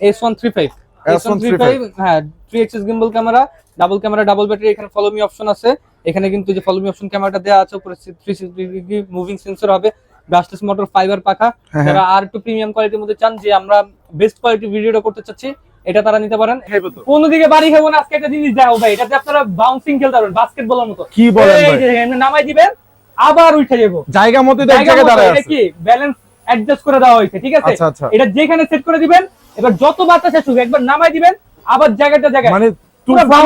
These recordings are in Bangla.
S one three five S one three five হ্যাঁ three axis gimbal camera double camera double battery এখানে ফলো মি অপশন আছে। এখানে কিন্তু যে ফলো মি অপশন ক্যামেরাটা দেওয়া আছে উপরে থ্রি সিক্সটি মুভিং সেন্সর হবে ব্রাশলেস মোটর ফাইবার পাখা। হ্যাঁ, যারা আর একটু প্রিমিয়াম কোয়ালিটির মধ্যে চান যে আমরা বেস্ট কোয়ালিটি ভিডিওটা করতে চাচ্ছি এটা তারা নিতে পারেন। কোন দিকে বাড়ি খাব না আজকে একটা জিনিস দেখাবো ভাই এটাতে আপনারা বাউন্সিং খেলতে পারবেন বাস্কেটবলের মতো। কি বলেন ভাই? এখানে নামাই দিবেন আবার উঠে যাব। জায়গা মতো তো এক জায়গা দাঁড়ায় এটা আছে। কি? ব্যালেন্স অ্যাডজাস্ট করে দেওয়া হয়েছে ঠিক আছে? আচ্ছা আচ্ছা। এটা যেখানে সেট করে দিবেন এবার যত বাতাস আসুক একবার নামাই দিবেন আবার জায়গাটা জায়গায়। মানে তুফান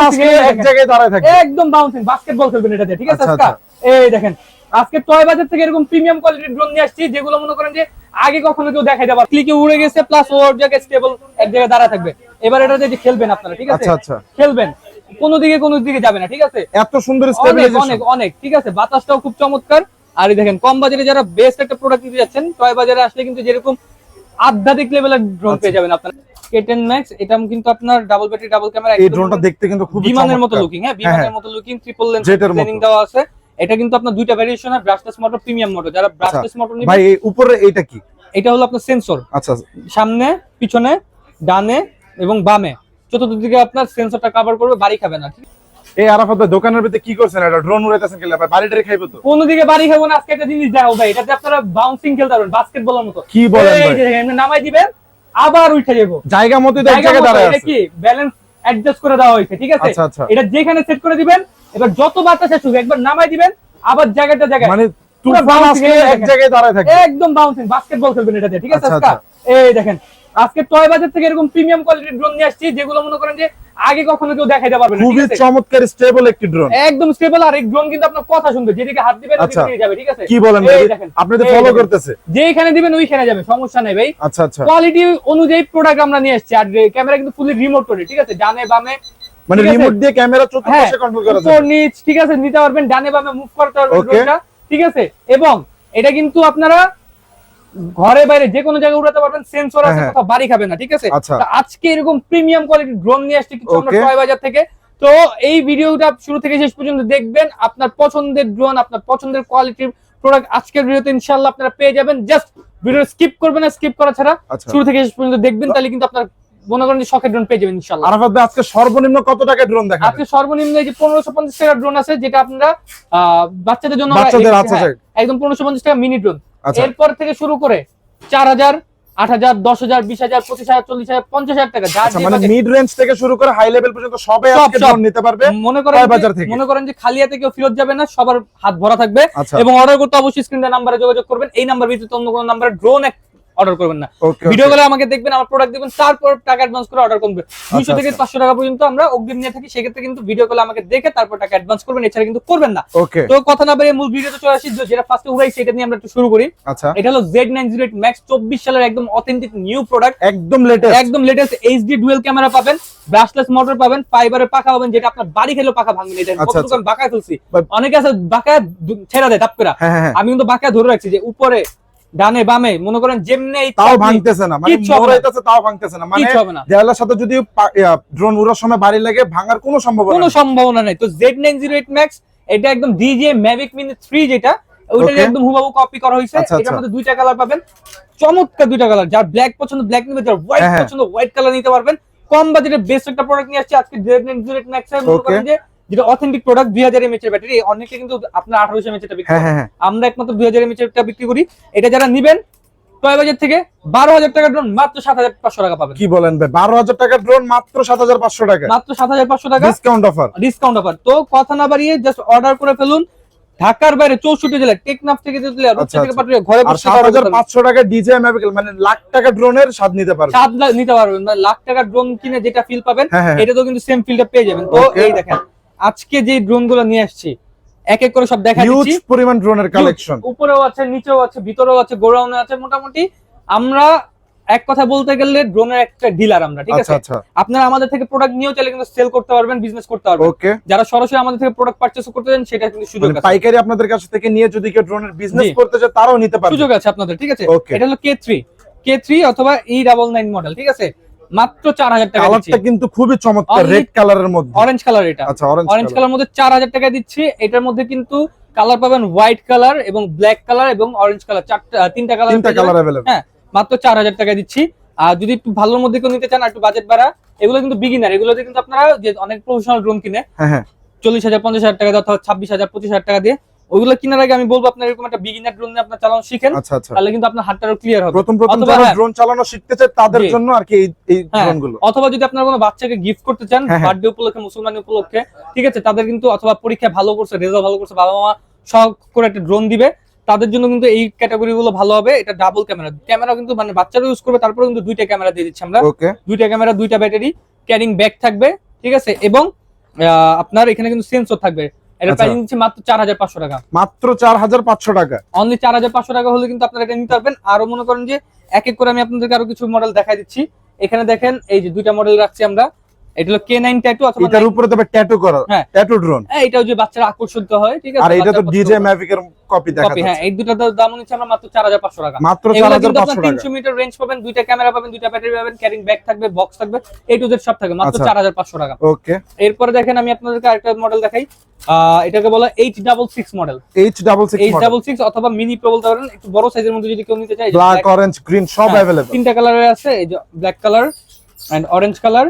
এক জায়গায় দাঁড়ায় থাকে। একদম বাউন্সিং বাস্কেটবল খেলবেন এটাতে ঠিক আছে আচ্ছা, এই দেখেন আজকে টয় বাজার থেকে এরকম প্রিমিয়াম কোয়ালিটির ড্রোন নিয়ে আসছি যেগুলো মনে করেন যে আগে কখনো কেউ দেখাই ক্লিকে উড়ে গেছে প্লাস ওর জায়গায় স্টেবল এক জায়গায় দাঁড়া থাকবে। এবার যে খেলবেন আপনারা ঠিক আছে? আচ্ছা আচ্ছা। খেলবেন। কোনো দিকে কোনো দিকে যাবে না ঠিক আছে? এত সুন্দর অনেক স্টেবিলাইজেশন অনেক অনেক ঠিক আছে? বাতাসটাও খুব চমৎকার। আর দেখেন কম বাজারে যারা বেস্ট একটা প্রোডাক্ট দিতে যাচ্ছেন টয় বাজারে আসলে কিন্তু যেরকম আধ্যাত্মিক লেভেলের ড্রোন আচ্ছা। পেয়ে যাবেন আপনারা। কেটেন ম্যাক্স এটা কিন্তু আপনার ডাবল ব্যাটারি ডাবল ক্যামেরা এই ড্রোনটা দেখতে কিন্তু খুব বিমানের মতো লুকিং হ্যাঁ বিমানের মতো লুকিং ট্রিপল লেন্স ট্রেনিং দেওয়া আছে। এটা কিন্তু আপনার দুইটা ভেরিয়েশন আর ব্রাশলেস মোটর প্রিমিয়াম মোটর যারা ব্রাশলেস মোটর আচ্ছা। ভাই উপরে এইটা কি? এটা হলো আপনার সেন্সর আচ্ছা। সামনে পিছনে ডানে এবং বামে। চতুর্থ দিকে আপনার সেন্সরটা কভার করবে বাড়ি খাবে না এই আরাফাত দোকানের ভিতরে কি করছেন? এটা ড্রোন উড়াইতেছেন কেলা? ভাই বাড়িটারে খাইবো তো। কোন দিকে বাড়ি খাব না আজকে একটা জিনিস দেখাবো ভাই এটাতে আপনারা বাউন্সিং খেলতে পারবেন বাস্কেটবলের মতো। কি বলেন ভাই? যে নামাই দিবেন আবার উঠে যাব। জায়গা মতো এক জায়গায় দাঁড়ায় আছে। কি? ব্যালেন্স অ্যাডজাস্ট করে দেওয়া হয়েছে ঠিক আছে? আচ্ছা আচ্ছা। এটা যেখানে সেট করে দিবেন এবার যত বাতাস আসুক একবার নামাই দিবেন আবার জায়গাটা জায়গায়। মানে তুফান আসলে এক জায়গায় দাঁড়ায় থাকে একদম বাউন্সিং বাস্কেটবল খেলবেন এটাতে ঠিক আছে আচ্ছা, এই দেখেন আজকে টয় বাজার থেকে এরকম প্রিমিয়াম কোয়ালিটির ড্রোন নিয়ে আসছি যেগুলো মনে করেন যে আগে কখনো কেউ দেখাইতে পারবে না খুবই চমৎকার স্টেবল একটি ড্রোন একদম স্টেবল আর এই ড্রোন কিন্তু আপনার কথা শুনবে যেদিকে হাত দিবেন আচ্ছা। ওদিকে যাবে ঠিক আছে? কি বলেন ভাই? আপনি তো ফলো করতেছে। যেখানে দিবেন ওইখানে যাবে সমস্যা নেই ভাই। আচ্ছা আচ্ছা। কোয়ালিটি অনুযায়ী প্রোডাক্ট আমরা নিয়ে আসছি আর ক্যামেরা কিন্তু ফুলি রিমোট করে ঠিক আছে? ডানে বামে মানে রিমোট দিয়ে ক্যামেরা চতুর্পাশে কন্ট্রোল করা যাবে। নিচ ঠিক আছে? নিতে পারবেন ডানে বামে মুভ করতে পারবেন ড্রোনটা ঠিক আছে? এবং এটা কিন্তু আপনারা ঘরে বাইরে যে কোনো জায়গায় উড়াতে পারবেন সেন্সর আছে হ্যাঁ, কোথাও বাড়ি খাবে না ঠিক আছে? আচ্ছা। আজকে এরকম প্রিমিয়াম কোয়ালিটি ড্রোন নিয়ে আসছে কিছু আমরা. টয় বাজার থেকে। তো এই ভিডিওটা শুরু থেকে শেষ পর্যন্ত দেখবেন আপনার পছন্দের ড্রোন আপনার পছন্দের কোয়ালিটির প্রোডাক্ট আজকের ভিডিওতে ইনশাআল্লাহ আপনারা পেয়ে যাবেন। জাস্ট ভিডিও স্কিপ করবেন না স্কিপ করা ছাড়া আচ্ছা। শুরু থেকে শেষ পর্যন্ত দেখবেন তাহলে কিন্তু আপনার মনে করেন যে শখের ড্রোন পেয়ে যাবেন ইনশাআল্লাহ। আরাফাত ভাই আজকে সর্বনিম্ন কত টাকা ড্রোন দেখাবেন? আজকে সর্বনিম্ন এই যে পনেরোশো পঞ্চাশ টাকা ড্রোন আছে যেটা আপনারা আহ, বাচ্চাদের জন্য বাচ্চাদের আচ্ছা হ্যাঁ, একদম পনেরোশো পঞ্চাশ টাকা মিনি ড্রোন এরপর থেকে শুরু করে চার হাজার আট হাজার দশ হাজার বিশ হাজার পঁচিশ হাজার চল্লিশ হাজার পঞ্চাশ হাজার টাকা যা আচ্ছা মানে। মিড রেঞ্জ থেকে শুরু করে হাই লেভেল পর্যন্ত সবাই। নিতে পারবে মনে করেন বাজার থেকে? মনে করেন যে খালি হাতে কেউ ফেরত যাবে না সবার হাত ভরা থাকবে আচ্ছা এবং অর্ডার করতে অবশ্যই স্ক্রিনের নাম্বারে যোগাযোগ করবেন এই নাম্বার ভিত্তিতে অন্য কোনো নাম্বারে ড্রোন অর্ডার করবেন না। ভিডিও গুলো আমাকে দেখবেন আমার প্রোডাক্ট দেখবেন তারপর টাকা অ্যাডভান্স করে অর্ডার করবেন দুইশো থেকে আচ্ছা। পাঁচশো টাকা পর্যন্ত আমরা অগ্রিম নিয়ে থাকি সেক্ষেত্রে কিন্তু ভিডিও গুলো আমাকে দেখে তারপর টাকা অ্যাডভান্স করবেন এছাড়া কিন্তু করবেন না। তো কথা না বেরিয়ে মূল ভিডিওতে চলে আসি যেটা ফার্স্টে উড়াইছি এটা নিয়ে আমরা একটু শুরু করি। আচ্ছা। এটা হলো Z nine zero eight max চব্বিশ সালের একদম অথেন্টিক নিউ প্রোডাক্ট একদম লেটেস্ট একদম লেটেস্ট এইচডি ডুয়েল ক্যামেরা পাবেন ব্রাশলেস মোটর পাবেন ফাইবারের পাখা পাবেন যেটা আপনার বাড়ি খেলেও পাখা ভাঙবে না। এটা আচ্ছা, বাঁকায় ফেলছি। অনেকে আছে বাঁকা ছেড়া দেয় তাপ করে। হ্যাঁ হ্যাঁ হ্যাঁ। আমি কিন্তু বাঁকা ধরে রাখছি যে উপরে ডানে বামে মনে করেন যেমনি তাও ভাঙতেছে না মানে হবে তাও ভাঙতেছে না। মানে দেয়ালের সাথে যদি ড্রোন উড়ার সময় বাড়ি লাগে ভাঙার কোনো সম্ভাবনা কোনো নেই। সম্ভাবনা নেই। তো Z nine zero eight max এটা একদম ডিজে ম্যাভিক মিনি থ্রি যেটা ওইটা একদম হুবাহু কপি করা হয়েছে আচ্ছা, এটার আচ্ছা। মধ্যে দুইটা কালার পাবেন। চমৎকার দুইটা কালার যার ব্ল্যাক পছন্দ ব্ল্যাক নিবে যার হোয়াইট হ্যাঁ। পছন্দ হোয়াইট কালার নিতে পারবেন। কম বাজেটে বেস্ট একটা প্রোডাক্ট নিয়ে আসছে আজকে জেড নাইন জিরো এইট যেটা অথেন্টিক প্রোডাক্ট দুই হাজার এমএচ এর ব্যাটারি অনেকে কিন্তু আপনার আঠারোশো এমএচ বিক্রি হ্যাঁ। হ্যাঁ হ্যাঁ। আমরা একমাত্র দুই হাজার এমএচ এরটা বিক্রি করি। এটা যারা নিবেন টয় বাজার থেকে বারো হাজার টাকা ড্রোন মাত্র সাত হাজার পাঁচশো টাকা পাবেন। কি বলেন ভাই? বারো হাজার টাকার ড্রোন মাত্র সাত হাজার পাঁচশো টাকা। মাত্র সাত হাজার পাঁচশো টাকা। ডিসকাউন্ট অফার ডিসকাউন্ট অফার তো কথা না বাড়িয়ে জাস্ট অর্ডার করে ফেলুন। ঢাকার বাইরে চৌষট্টি জেলায় টেকনাফ থেকে রূপসা আচ্ছা, থেকে আচ্ছা। ঘরে বসে পারবেন। পাঁচশো টাকা ডিজে ম্যাভিকেল মানে লাখ টাকা ড্রোনের স্বাদ নিতে পারবে সাত লাখ নিতে পারবেন। মানে লাখ টাকার ড্রোন কিনে যেটা ফিল পাবেন এটা তো কিন্তু সেম ফিলটা পেয়ে যাবেন। তো এই দেখেন আজকে যে ড্রোনগুলো নিয়ে আসছি এক এক করে সব দেখা দিচ্ছি। পরিমাণ ড্রোনের কালেকশন উপরেও আছে নিচেও আছে ভিতরেও আছে গোডাউনে আছে মোটামুটি। আমরা এক কথা বলতে গেলে ড্রোনের একটা ডিলার আমরা ঠিক আচ্ছা আছে? আচ্ছা। আপনারা আমাদের থেকে প্রোডাক্ট নিয়েও চাইলে কিন্তু সেল করতে পারবেন বিজনেস করতে পারবেন। ওকে যারা সরাসরি আমাদের থেকে প্রোডাক্ট পারচেজ করতে চান সেটা কিন্তু সুযোগ মানে আছে। পাইকারি আপনাদের কাছ থেকে নিয়ে যদি কেউ ড্রোনের বিজনেস করতে চায় তারাও নিতে পারবে। সুযোগ আছে আপনাদের ঠিক আছে. এটা হলো কে থ্রি কে থ্রি অথবা ই ডাবল নাইন মডেল ঠিক আছে? মাত্র চার হাজার টাকা দিচ্ছি কালারটা কিন্তু খুবই চমৎকার Only- রেড কালারের মধ্যে অরেঞ্জ কালার এটা আচ্ছা অরেঞ্জ অরেঞ্জ কালার মধ্যে চার হাজার টাকা দিচ্ছি এটার মধ্যে কিন্তু কালার পাবেন হোয়াইট কালার এবং ব্ল্যাক কালার এবং অরেঞ্জ কালার চারটা তিনটা কালার তিনটা কালার अवेलेबल হ্যাঁ মাত্র চার হাজার টাকা দিচ্ছি আর যদি একটু ভালোর মধ্যে কেউ নিতে চান আর একটু বাজেট বাড়া এগুলো কিন্তু বিগিনার এগুলোতে কিন্তু আপনারা যে অনেক প্রফেশনাল ড্রোন কিনে হ্যাঁ হ্যাঁ চল্লিশ হাজার পঞ্চাশ হাজার টাকা দিয়ে অথবা ছাব্বিশ হাজার পঁচিশ হাজার টাকা দিয়ে ওইগুলো কেনার আগে আমি বলব আপনার এরকম একটা বিগিনার ড্রোন নিয়ে আপনার চালানো শিখেন। আচ্ছা আচ্ছা। তাহলে কিন্তু আপনার হাতটা ক্লিয়ার হবে। প্রথম প্রথম যারা হ্যাঁ। ড্রোন চালানো শিখতে চায় তাদের জন্য আর কি এই এই হ্যাঁ। অথবা যদি আপনার কোনো বাচ্চাকে গিফট করতে চান হ্যাঁ, হ্যাঁ। বার্থডে উপলক্ষে মুসলমান উপলক্ষে ঠিক আছে তাদের কিন্তু অথবা পরীক্ষা ভালো করছে রেজাল্ট ভালো করছে বাবা মা শখ করে একটা ড্রোন দিবে তাদের জন্য কিন্তু এই ক্যাটাগরি গুলো ভালো হবে এটা ডাবল ক্যামেরা ক্যামেরা কিন্তু মানে বাচ্চারা ইউজ করবে তারপরে কিন্তু দুইটা ক্যামেরা দিয়ে দিচ্ছি আমরা। দুইটা ক্যামেরা দুইটা ব্যাটারি ক্যারিং ব্যাগ থাকবে ঠিক আছে এবং আপনার এখানে কিন্তু সেন্সর থাকবে। এটা হচ্ছে প্রাইস দিচ্ছে মাত্র চার হাজার পাঁচশো টাকা। মাত্র চার হাজার পাঁচশো টাকা। অনলি চার হাজার পাঁচশো টাকা হলে কিন্তু আপনারা এটা নিতে পারবেন। আরও মনে করেন যে এক এক করে আমি আপনাদেরকে আরও কিছু মডেল দেখাই দিচ্ছি। এখানে দেখেন এই যে দুইটা মডেল রাখছি আমরা। এটা হলো ট্যাটু অথবা এটার উপরে তবে ট্যাটু করা। ট্যাটু ড্রোন হ্যাঁ, এটাও যে বাচ্চারা আকর্ষিত হয় ঠিক আছে? আর এটা তো ডিজে ম্যাভিক এর কপি দেখা Copy, হ্যাঁ এই দুটার দাম আমরা মাত্র পাঁচশো টাকা। মাত্র টাকা। মিটার রেঞ্জ পাবেন দুইটা ক্যামেরা পাবেন দুইটা ব্যাটারি পাবেন ক্যারিং ব্যাগ থাকবে বক্স থাকবে এই টু জেড সব থাকবে মাত্র আচ্ছা। চার হাজার পাঁচশো টাকা। ওকে এরপরে দেখেন আমি আপনাদেরকে আরেকটা মডেল দেখাই। এটাকে বলা H double six model H double H six double six অথবা মিনি প্রো বলতে পারেন একটু বড় সাইজের মধ্যে যদি কেউ নিতে চায় ব্ল্যাক অরেঞ্জ গ্রিন সব হ্যাঁ, অ্যাভেলেবল তিনটা কালারের আছে এই যে black colour and orange colour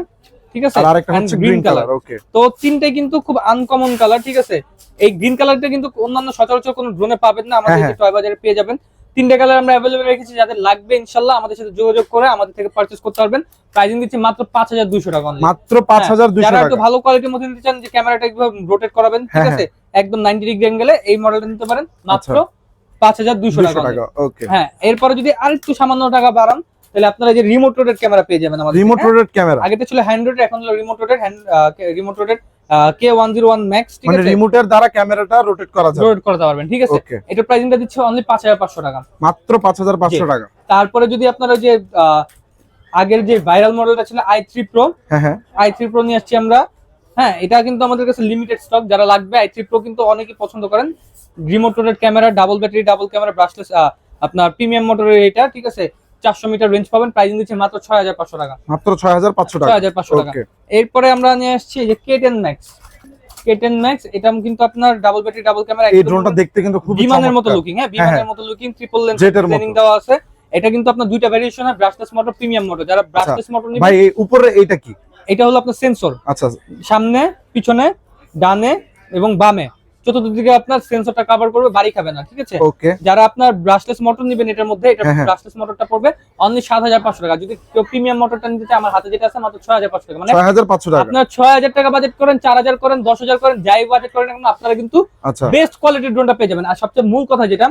ঠিক আছে? আর and হচ্ছে গ্রিন কালার ওকে তো তিনটাই কিন্তু খুব আনকমন কালার ঠিক আছে? এই গ্রিন কালারটা কিন্তু অন্যান্য সচরাচর কোনো ড্রোনে পাবেন না আমাদের হ্যাঁ, টয় বাজারে পেয়ে যাবেন। তিনটা কালার আমরা অ্যাভেলেবল রেখেছি যাদের লাগবে ইনশাল্লাহ আমাদের সাথে যোগাযোগ করে আমাদের থেকে পারচেজ করতে পারবেন। প্রাইসিং দিচ্ছি মাত্র পাঁচ হাজার দুইশো টাকা মাত্র পাঁচ হ্যাঁ, হাজার দুইশো যারা একটু টাকা। ভালো কোয়ালিটির মধ্যে নিতে চান যে ক্যামেরাটা একবার রোটেট করাবেন ঠিক হ্যাঁ, আছে একদম নাইনটি ডিগ্রি অ্যাঙ্গেলে এই মডেলটা নিতে পারেন মাত্র পাঁচ হাজার দুইশো দুইশো টাকা ওকে হ্যাঁ এরপরে যদি আরেকটু সামান্য টাকা বাড়ান তাহলে আপনারা যে রিমোট রোটেড ক্যামেরা পেয়ে যাবেন আমাদের রিমোট। রোটেড ক্যামেরা আগে তো ছিল হ্যান্ড রোটেড এখন হলো remote rotated hand remote rotated K one zero one max ঠিক মানে আছে? রিমোটের দ্বারা ক্যামেরাটা রোটেট করা যাবে। রোটেট করতে পারবেন ঠিক আছে? এটার প্রাইসিংটা দিচ্ছে অনলি পাঁচ হাজার পাঁচশো টাকা। মাত্র পাঁচ হাজার পাঁচশো টাকা। তারপরে যদি আপনারা যে আগের যে ভাইরাল মডেলটা ছিল আই থ্রি প্রো হ্যাঁ হ্যাঁ। আই থ্রি প্রো নিয়ে আসছি আমরা হ্যাঁ এটা কিন্তু আমাদের কাছে লিমিটেড স্টক যারা লাগবে আই থ্রি প্রো কিন্তু অনেকেই পছন্দ করেন। Remote rotated camera double battery double camera brushless আপনার প্রিমিয়াম মোটরের এটা ঠিক আছে? চারশো মিটার রেঞ্জ পাবেন। প্রাইসিং দিচ্ছে মাত্র ছয় হাজার পাঁচশো টাকা। মাত্র ছয় হাজার পাঁচশো ছয় টাকা হাজার পাঁচশো টাকা। এরপরে আমরা নিয়ে আসছি যে K ten max K ten max এটা কিন্তু আপনার ডাবল ব্যাটারি ডাবল ক্যামেরা এই ড্রোনটা দেখতে কিন্তু খুব বিমানের মতো লুকিং হ্যাঁ বিমানের মতো লুকিং ট্রিপল লেন্স দেওয়া আছে। এটা কিন্তু আপনার দুইটা ভেরিয়েশন হয় ব্রাশলেস মোটর প্রিমিয়াম মোটর যারা ব্রাশলেস মোটর ভাই উপরে এইটা কি? এটা হলো আপনার সেন্সর আচ্ছা। সামনে পিছনে ডানে এবং বামে। চতুর্থ দিকে আপনার সেন্সরটা কভার করবে বাড়ি খাবে না ঠিক আছে? যারা আপনার ব্রাশলেস মোটর নেবেন এটার মধ্যে এটা হ্যাঁ, হ্যাঁ। ব্রাশলেস মোটরটা পড়বে অনলি সাত হাজার পাঁচশো টাকা। যদি কেউ প্রিমিয়াম মোটরটা নিতে চায় আমার হাতে যেটা আছে মাত্র ছয় হাজার পাঁচশো টাকা। মানে আপনার ছয় হাজার টাকা বাজেট করেন চার হাজার করেন দশ হাজার করেন যাই বাজেট করেন না কেন, আপনারা কিন্তু বেস্ট কোয়ালিটির ড্রোনটা পেয়ে যাবেন। আর সবচেয়ে মূল কথা যেটা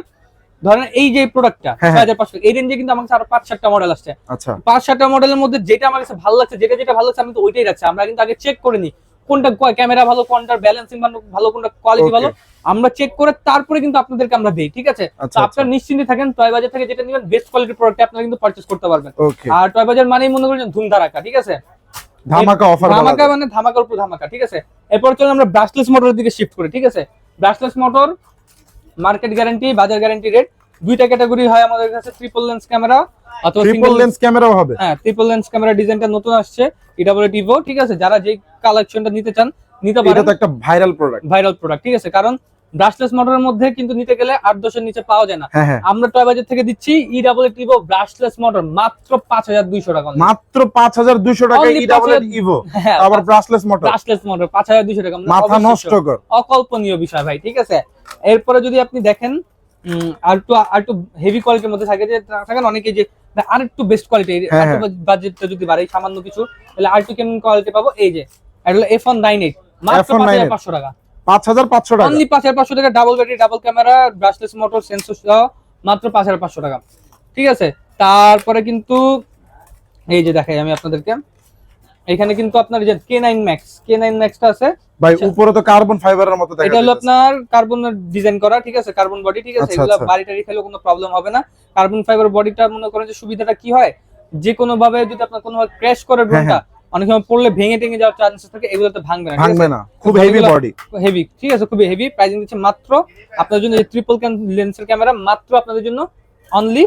ধরেন এই যে প্রোডাক্টটা হ্যাঁ, ছয় হাজার পাঁচশো এই রেঞ্জে কিন্তু আমার কাছে আরও পাঁচ সাতটা মডেল আসছে। আচ্ছা। পাঁচ সাতটা মডেলের মধ্যে যেটা আমার কাছে ভালো লাগছে যেটা যেটা ভালো লাগছে আমি তো ওইটাই রাখছি। আমরা কিন্তু আগে চেক করে নিই। কোনটা ক্যামেরা ভালো কোনটার ব্যালেন্সিং ভালো কোনটা কোয়ালিটি ভালো আমরা চেক করে তারপরে কিন্তু আপনাদেরকে আমরা দিই ঠিক আছে? তো আচ্ছা। আপনারা নিশ্চিন্তে থাকেন টয় বাজার থেকে যেটা নেবেন বেস্ট কোয়ালিটির প্রোডাক্ট আপনারা কিন্তু পারচেস করতে পারবেন। আর টয় বাজার মানেই মনে করেন ধুম ধারাকা ঠিক আছে? ধামাকা অফার ধামাকা মানে ধামাকার উপর ধামাকা ঠিক আছে? এরপর চলুন আমরা ব্রাশলেস মোটরের দিকে শিফট করি ঠিক আছে? ব্রাশলেস মোটর মার্কেট গ্যারান্টি বাজার গ্যারান্টি রেট দুইটা ক্যাটাগরি হয় আমাদের কাছে ট্রিপল লেন্স ক্যামেরা অথবা ট্রিপল সিঙ্গেল লেন্স ক্যামেরাও হবে। হ্যাঁ ট্রিপল লেন্স ক্যামেরা ডিজাইনটা নতুন আসছে এটা বলে টিভো ঠিক আছে? যারা যে কালেকশনটা নিতে চান নিতে এটা পারেন। তো একটা ভাইরাল প্রোডাক্ট ভাইরাল প্রোডাক্ট ঠিক আছে? কারণ ব্রাশলেস মোটরের মধ্যে কিন্তু নিতে গেলে আট দশের নিচে পাওয়া যায় না। হ্যাঁ হ্যাঁ। আমরা টয় বাজার থেকে দিচ্ছি ই ডাবল টিভো ব্রাশলেস মোটর মাত্র পাঁচ হাজার দুইশো টাকা মাত্র পাঁচ হাজার দুইশো টাকা ই ডাবল 5,000 ইভো আবার ব্রাশলেস মডেল ব্রাশলেস মডেল পাঁচ হাজার দুইশো টাকা। মানে মাথা নষ্ট কর। অকল্পনীয় বিষয় ভাই ঠিক আছে? এরপরে যদি আপনি দেখেন আর একটু আর একটু হেভি কোয়ালিটির মধ্যে থাকে যে থাকেন অনেকে যে না, আর একটু বেস্ট কোয়ালিটি। বাজেটটা যদি বাড়ে সামান্য কিছু তাহলে আর একটু কেমন কোয়ালিটি পাবো? এই যে এটা হলো এফ ওয়ান নাইন এইট মাত্র পাঁচ হাজার পাঁচশো টাকা। পাঁচ হাজার পাঁচশো টাকা। অনলি পাঁচ হাজার পাঁচশো টাকা double battery double camera brushless motor sensor সহ মাত্র পাঁচ হাজার পাঁচশো টাকা। ঠিক আছে? তারপরে কিন্তু এই যে দেখাই আমি আপনাদেরকে। এখানে কিন্তু আপনার যে K nine max K nine ম্যাক্সটা আছে। ভাই আচ্ছা। উপরে তো কার্বন ফাইবারের মতো দেখা এটা হলো আপনার কার্বন ডিজাইন করা ঠিক আছে? কার্বন বডি ঠিক আছে? এগুলো। বাড়ি টাড়ি খেলেও কোনো প্রবলেম হবে না। কার্বন ফাইবার বডিটা মনে করেন যে সুবিধাটা কি হয়? যে কোনো ভাবে যদি আপনার কোনো ক্র্যাশ করে ড্রোনটা অনেক সময় পড়লে ভেঙে টেঙে যাওয়ার চান্সেস থাকে এগুলো তো ভাঙবে না ভাঙবে না। খুব হেভি বডি হেভি ঠিক আছে? খুবই হেভি প্রাইসিং দিচ্ছে মাত্র আপনার জন্য ট্রিপল লেন্সের ক্যামেরা মাত্র আপনাদের জন্য অনলি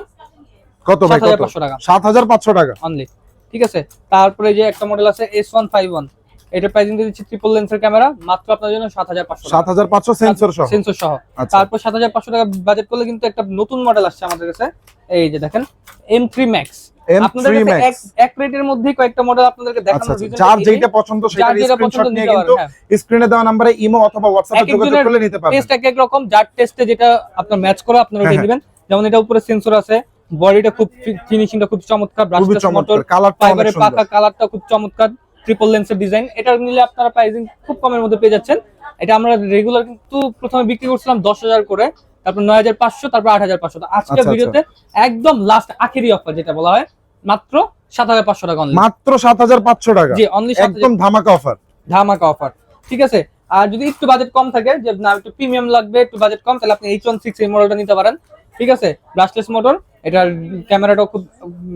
কত ভাই কত? পাঁচশো টাকা। সাত হাজার পাঁচশো টাকা। অনলি ঠিক আছে? তারপরে যে একটা মডেল আছে এস ওয়ান ফাইভ ওয়ান এটা প্রাইসিং দিচ্ছে ট্রিপল লেন্সের ক্যামেরা মাত্র আপনার জন্য সাত হাজার পাঁচশো সাত হাজার পাঁচশো সেন্সর সহ। সেন্সর সহ। আচ্ছা। তারপর সাত হাজার পাঁচশো টাকা বাজেট করলে কিন্তু একটা নতুন মডেল আসছে আমাদের কাছে। এই যে দেখেন এম থ্রি ম্যাক্স আপনাদের M3 কাছে Max এক এক রেটের মধ্যেই কয়েকটা মডেল আপনাদেরকে আচ্ছা দেখানোর আচ্ছা। যার যেটা পছন্দ সেটা যেটা পছন্দ স্ক্রিনশট নিয়ে কিন্তু হ্যাঁ। স্ক্রিনে দেওয়া নম্বরে ইমো অথবা হোয়াটসঅ্যাপে যোগাযোগ নিতে পারবেন টেস্ট এক এক রকম যার টেস্টে যেটা আপনার ম্যাচ করে আপনারা হ্যাঁ, ওটা যেমন এটা উপরে সেন্সর আছে বডিটা খুব ফিনিশিংটা খুব চমৎকার ব্রাশলেস মোটর চমৎকার কালারটা ফাইবারের পাকা কালারটা খুব চমৎকার ট্রিপল লেন্সের ডিজাইন এটা নিলে আপনারা প্রাইসিং খুব কমের মধ্যে পেয়ে যাচ্ছেন। এটা আমরা রেগুলার কিন্তু প্রথমে বিক্রি করছিলাম দশ হাজার করে তারপর নয় হাজার পাঁচশো তারপর আট হাজার পাঁচশো। আজকের আচ্ছা, ভিডিওতে একদম লাস্ট আখেরি অফার যেটা বলা হয় মাত্র সাত হাজার পাঁচশো টাকা অনলি মাত্র 7500 টাকা। জি অনলি একদম ধামাকা অফার ধামাকা অফার ঠিক আছে? আর যদি একটু বাজেট কম থাকে যে না একটু প্রিমিয়াম লাগবে একটু বাজেট কম তাহলে আপনি এইচ ওয়ান সিক্স এই মডেলটা নিতে পারেন। ঠিক আছে? ব্রাশলেস মোটর এটার ক্যামেরাটাও খুব